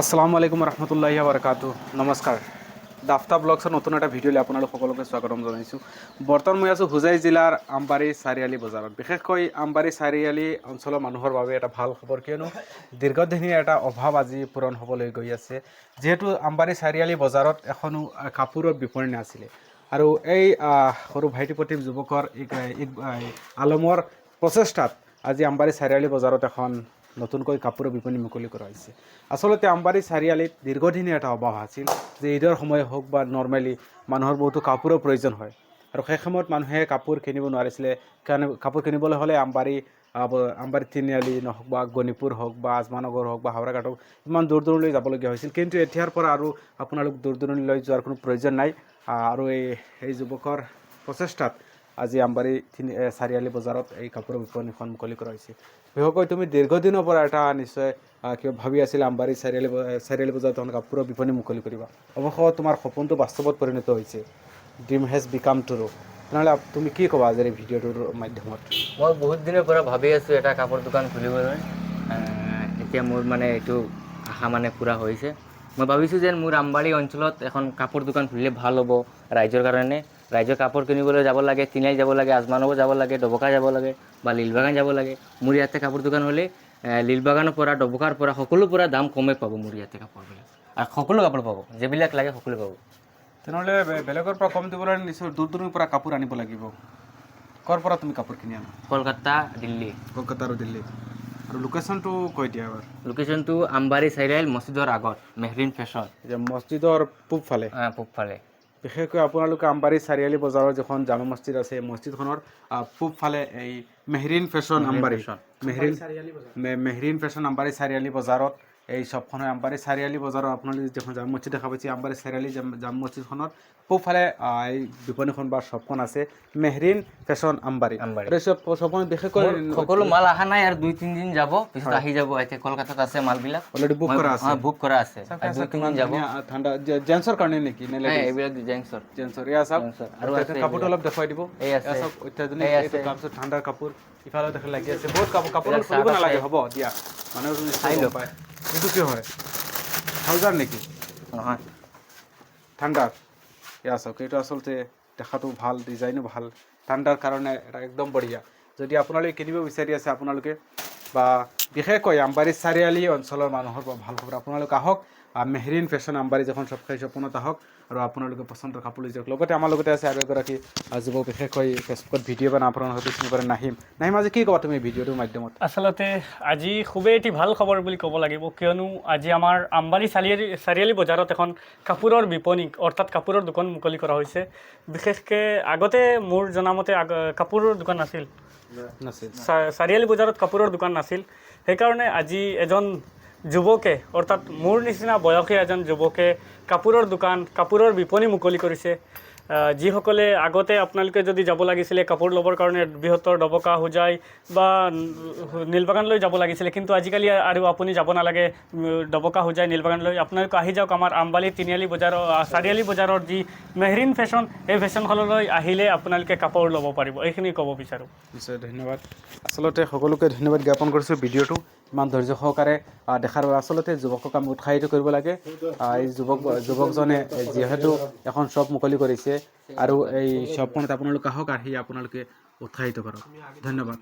আসসালামু আলাইকুম ৰহমতুল্লাহি বাৰকাতু নমস্কাৰ দাফতা ব্লগছৰ নতুন এটা ভিডিঅ'লৈ আপোনালোক সকলোকে স্বাগতম জনাইছোঁ। বৰ্তমান মই আছোঁ হোজাই জিলাৰ আমবাৰী চাৰিআলি বজাৰত। বিশেষকৈ আমবাৰী চাৰিআলি অঞ্চলৰ মানুহৰ বাবে এটা ভালো খবৰ কিয়নো দীৰ্ঘদিনীয়া এটা অভাৱ আজি পূৰণ হ'বলৈ গৈ আছে। যিহেতু আমবাৰী চাৰিআলি বজাৰত এখনও কাপোৰৰ বিপণী নাছিলে। আৰু এই সৰু ভাইটি প্ৰতিম যুৱকৰ আলমৰ প্ৰচেষ্টাত আজি আমবাৰী চাৰিআলি বজাৰত এখন নতুনকৈ কাপোৰৰ বিপণী মুকলি কৰা হৈছে। আচলতে আমবাৰী চাৰিআলিত দীৰ্ঘদিনীয়া এটা অভাৱ আছিল যে ঈদৰ সময় হওক বা নৰ্মেলি মানুহৰ বহুতো কাপোৰৰ প্ৰয়োজন হয়। আৰু সেই সময়ত মানুহে কাপোৰ কিনিব নোৱাৰিছিলে। কাপোৰ কিনিবলৈ হ'লে আমবাৰী আমবাৰী তিনিআলি নহওক বা গণিপুৰ হওক বা আজমানগৰ হওক বা হাওৰাঘাট হওক, ইমান দূৰ দূৰলৈ যাবলগীয়া হৈছিল। কিন্তু এতিয়াৰ পৰা আৰু আপোনালোক দূৰ দূৰণিলৈ যোৱাৰ কোনো প্ৰয়োজন নাই। আৰু এই এই যুৱকৰ প্ৰচেষ্টাত আজি আমবাৰী তিনি চাৰিআলি বজাৰত এই কাপোৰৰ বিপণীখন মুকলি কৰা হৈছে। বিশেষকৈ তুমি দীৰ্ঘদিনৰ পৰা এটা নিশ্চয় কিবা ভাবি আছিলা আমবাৰী চাৰিআলি চাৰিআলি বজাৰত এখন কাপোৰৰ বিপণী মুকলি কৰিবা। অৱশ্য তোমাৰ সপোনটো বাস্তৱত পৰিণত হৈছে। ড্ৰিম হেজ বিকাম টুৰো তেনেহ'লে তুমি কি ক'বা আজিৰ ভিডিঅ'টোৰ মাধ্যমত? মই বহুত দিনৰ পৰা ভাবি আছোঁ এটা কাপোৰ দোকান খুলিবলৈ। এতিয়া মোৰ মানে এইটো আশা মানে পূৰা হৈছে। মই ভাবিছোঁ যে মোৰ আমবাৰী অঞ্চলত এখন কাপোৰ দোকান খুলিলে ভালো হ'ব ৰাইজৰ কাৰণে। ৰাইজৰ কাপোৰ কিনিবলৈ যাব লাগে তিনিআলি যাব লাগে আজমানগৰ যাব লাগে ডবকা যাব লাগে বা লীলবাগান যাব লাগে মোৰ ইয়াতে কাপোৰ দোকান হ'লে লীলবাগানৰ পৰা ডবকাৰ পৰা সকলো পৰা দাম কমেই পাব মোৰ ইয়াতে কাপোৰবিলাক। আৰু সকলো কাপোৰ পাব যিবিলাক লাগে সকলো পাব। তেনেহ'লে বেলেগৰ পৰা কম দিবলৈ নিশ্চয় দূৰ দূৰৰ পৰা কাপোৰ আনিব লাগিব। ক'ৰ পৰা তুমি কাপোৰ কিনি আনা? কলকাতা দিল্লী। কলকাতা আৰু দিল্লী। আৰু লোকেশ্যনটো কৈ দিয়া এবাৰ। লোকেশ্যনটো আমবাৰী চাৰিআলি মছজিদৰ আগত মেহৰিন ফেশ্বন মছজিদৰ পূব ফালে পূবফালে। বিশেষকৈ আপোনালোকে আমবাৰী চাৰিআলি বজাৰৰ যিখন জামা মছজিদ আছে সেই মছজিদখনৰ পূবফালে এই মেহৰিন ফেশ্বন আমবাৰী। মেহৰিন মেহৰিন ফেশ্বন আমবাৰী চাৰিআলি বজাৰত এই হয় আমবাৰী চাৰিআলি বজাৰৰ আপোনালোকে যিখন জামা মছজিদ দেখা পাইছে আমবাৰী চাৰিআলি জাম- জামা মছজিদখনত আহ, এই বিপণীখন বা শ্বপখন আছে মেহৰিন ফেশ্বন আমবাৰী। শ্বপখন বিশেষকৈ সকলো মাল অহা নাই আৰু দুই তিনিদিন যাব পিছত আহি যাব এতিয়া কলকাতাত আছে মালবিলাক। অলৰেডি বুক কৰা আছে। বুক কৰা আছে। দুই তিনিদিন যাব। ঠাণ্ডা জে- জেন্টছৰ কাৰণে নেকি এইবিলাক জেংছৰ জেন্টছৰ এয়া চাওক। আৰু কাপোৰটো অলপ দেখুৱাই দিব। এই আছে। এয়া চাওক অত্যাধুনিক। তাৰপিছত ঠাণ্ডাৰ কাপোৰ। ইফালে দেখি লাগি আছে। বহুত কাপোৰ কাপোৰ খুলিব নালাগে হ'ব দিয়া। মানুহে চাই লওক। এইটো কি হয়? হাউজাৰ নেকি? নহয়। ঠাণ্ডাৰ এয়া চাওক এইটো আচলতে দেখাতো ভালো ডিজাইনো ভালো। ঠাণ্ডাৰ কাৰণে এটা একদম বঢ়িয়া। যদি আপোনালোকে কিনিব বিচাৰি আছে আপোনালোকে বা বিশেষকৈ আমবাৰী চাৰিআলি অঞ্চলৰ মানুহৰ ভালো খবৰ। আপোনালোক আহক আহ, মেহৰিন ফেশ্বন আমবাৰী যিখন খাই সপোনত আহক আৰু আপোনালোকে পচন্দৰ কাপোৰ লৈ যাওক লগতে আমাৰ লগতে আছে আৰু এগৰাকী যুৱক বিশেষকৈ ফেচবুকত ভিডিঅ' বনাই আপোনাৰ হয়তো চিনি পাৰে নাহিম। নাহিম আজি কি ক'বা তুমি ভিডিঅ'টোৰ মাধ্যমত? আচলতে আজি খুবেই এটি ভালো খবৰ বুলি ক'ব লাগিব কিয়নো আজি আমাৰ আমবাৰী চাৰিআলি চাৰিআলি বজাৰত এখন কাপোৰৰ বিপণী অৰ্থাৎ কাপোৰৰ দোকান মুকলি কৰা হৈছে। বিশেষকৈ আগতে মোৰ জনামতে আগ কাপোৰৰ দোকান নাছিল। নাছিল। চাৰিআলি বজাৰত কাপোৰৰ দোকান নাছিল। সেইকাৰণে আজি এজন যুৱকে, অৰ্থাৎ মোৰ নিচিনা বয়সীয়া এজন যুৱকে কাপোৰৰ দোকান, কাপোৰৰ বিপণী মুকলি কৰিছে। যিসকলে আগতে আপোনালোকে যদি যাব লাগিছিলে কাপোৰ ল'বৰ কাৰণে বৃহত্তৰ ডবকা, হোজাই বা নীলবাগানলৈ যাব লাগিছিলে, কিন্তু আজিকালি আৰু আপুনি যাব নালাগে ডবকা, হোজাই, নীলবাগানলৈ। আপোনালোকে আহি যাওক আমাৰ আমবালি, তিনিআলি বজাৰৰ চাৰিআলি বজাৰৰ যি মেহৰিন ফেশ্বন, সেই ফেশ্বনখনলৈ আহিলে আপোনালোকে কাপোৰ ল'ব পাৰিব। এইখিনি ক'ব বিচাৰোঁ। ধন্যবাদ। আচলতে সকলোকে ধন্যবাদ জ্ঞাপন কৰিছোঁ ভিডিঅ'টো। ইমান ধৈৰ্য সহকাৰে দেখাৰ বাবে আচলতে যুৱকক আমি উৎসাহিত কৰিব লাগে। এই যুৱক, যুৱকজনে যিহেতু এখন শ্বপ মুকলি কৰিছে আৰু এই শ্বপখনত আপোনালোক আহক আহি আপোনালোকে উৎসাহিত কৰক। ধন্যবাদ।